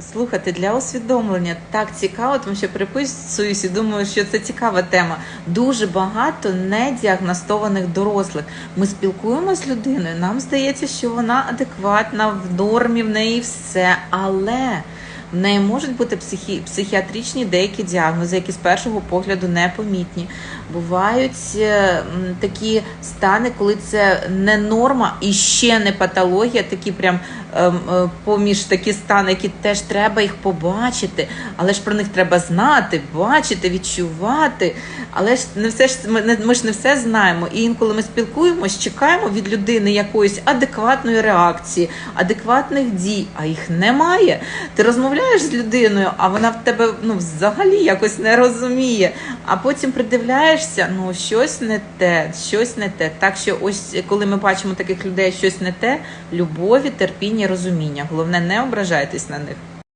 Слухайте, для усвідомлення так цікаво, тому що приписуюсь і думаю, що це цікава тема. Дуже багато недіагностованих дорослих. Ми спілкуємося з людиною. Нам здається, що вона адекватна, в нормі, в неї все, але. В неї можуть бути психі... психіатричні деякі діагнози, які з першого погляду непомітні. Бувають е, такі стани, коли це не норма і ще не патологія, такі прям ем, е, поміж такі стани, які теж треба їх побачити, але ж про них треба знати, бачити, відчувати. Але ж не все ж ми, не- ми ж не все знаємо. І інколи ми спілкуємось, чекаємо від людини якоїсь адекватної реакції, адекватних дій, а їх немає. Ти розмовляєш з людиною, а вона в тебе ну взагалі якось не розуміє. А потім придивляєшся, ну щось не те, щось не те. Так що, ось коли ми бачимо таких людей, щось не те, любові, терпіння, розуміння. Головне, не ображайтесь на них.